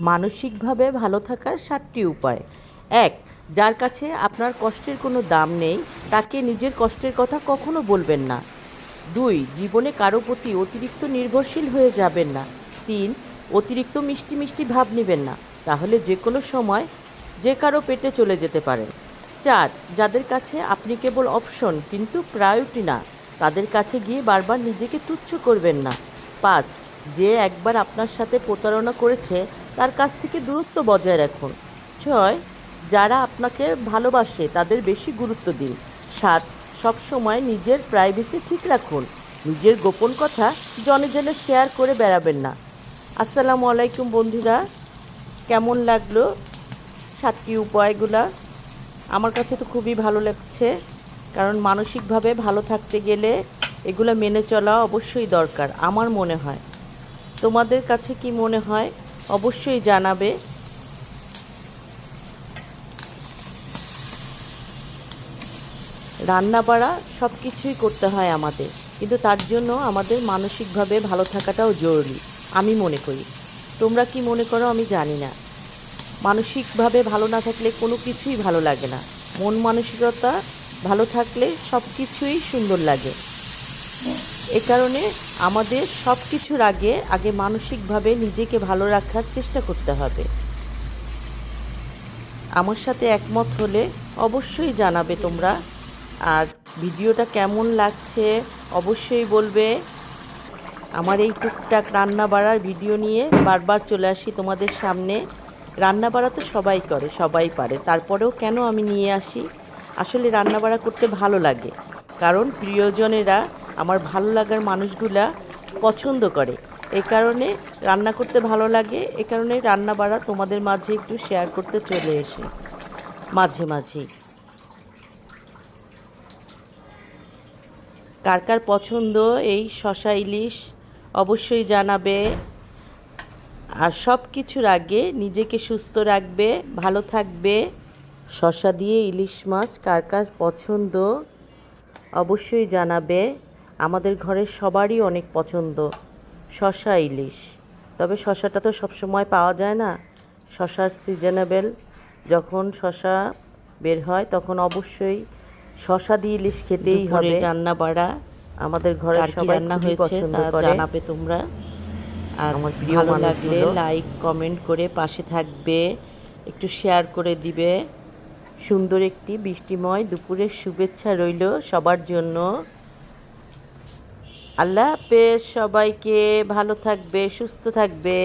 মানসিকভাবে ভালো থাকার সাতটি উপায়। এক, যার কাছে আপনার কষ্টের কোনো দাম নেই, তাকে নিজের কষ্টের কথা কখনো বলবেন না। দুই, জীবনে কারও প্রতি অতিরিক্ত নির্ভরশীল হয়ে যাবেন না। তিন, অতিরিক্ত মিষ্টি মিষ্টি ভাব নেবেন না, তাহলে যে কোনো সময় যে কারও পেটে চলে যেতে পারেন চার, যাদের কাছে আপনি কেবল অপশন, কিন্তু প্রায়োরিটি না, তাদের কাছে গিয়ে বারবার নিজেকে তুচ্ছ করবেন না। পাঁচ, যে একবার আপনার সাথে প্রতারণা করেছে তার কাছ থেকে দূরত্ব বজায় রাখুন ছয়, যারা আপনাকে ভালোবাসে, তাদের বেশি গুরুত্ব দিন। সাত, সবসময় নিজের প্রাইভেসি ঠিক রাখুন। নিজের গোপন কথা জনে জনে শেয়ার করে বেড়াবেন না। আসসালামু আলাইকুম বন্ধুরা, কেমন লাগল সাতটি উপায়গুলা? আমার কাছে তো খুবই ভালো লাগছে, কারণ মানসিকভাবে ভালো থাকতে গেলে এগুলো মেনে চলা অবশ্যই দরকার, আমার মনে হয়। তোমাদের কাছে কি মনে হয়? অবশ্যই জানাবে। রান্না বাড়া সব কিছুই করতে হয় আমাদের, কিন্তু তার জন্য আমাদের মানসিকভাবে ভালো থাকাটাও জরুরি, আমি মনে করি। তোমরা কি মনে করো আমি জানি না। মানসিকভাবে ভালো না থাকলে কোনো কিছুই ভালো লাগে না। মন মানসিকতা ভালো থাকলে সব কিছুই সুন্দর লাগে। এ কারণে আমাদের সব কিছুর আগে আগে মানসিকভাবে নিজেকে ভালো রাখার চেষ্টা করতে হবে। আমার সাথে একমত হলে অবশ্যই জানাবে তোমরা। আর ভিডিওটা কেমন লাগছে অবশ্যই বলবে। আমার এই টুকটাক রান্না বাড়ার ভিডিও নিয়ে বারবার চলে আসি তোমাদের সামনে। রান্না বাড়া তো সবাই করে, সবাই পারে। তারপরেও কেন আমি নিয়ে আসি? আসলে রান্না বাড়া করতে ভালো লাগে। কারণ প্রিয়জনেরা আমার ভালো লাগার মানুষগুলা পছন্দ করে। এই কারণে রান্না করতে ভালো লাগে, এ কারণে রান্না বাড়া তোমাদের মাঝে একটু শেয়ার করতে চলে এসে, মাঝে মাঝেই কার কার পছন্দ এই শশা ইলিশ অবশ্যই জানাবে। আর সব কিছুর আগে নিজেকে সুস্থ রাখবে, ভালো থাকবে। শশা দিয়ে ইলিশ মাছ কার কার পছন্দ অবশ্যই জানাবে। আমাদের ঘরের সবারই অনেক পছন্দ। শশা ইলিশ। তবে শশাটা তো সবসময় পাওয়া যায় না। শশার সিজনেবেল যখন শশা বের হয় তখন অবশ্যই শশা দিয়ে ইলিশ খেতেই হবে। রান্না বাড়া। আমাদের ঘরে সবাই রান্না হয়েছে করে। জানাবে তোমরা। আর আমার প্রিয় ভালো লাগলে লাইক কমেন্ট করে পাশে থাকবে। একটু শেয়ার করে দিবে। সুন্দর একটি বৃষ্টিময় দুপুরের শুভেচ্ছা রইল সবার জন্য। আল্লাহ হাফেজ সবাইকে ভালো থাকবে সুস্থ থাকবে।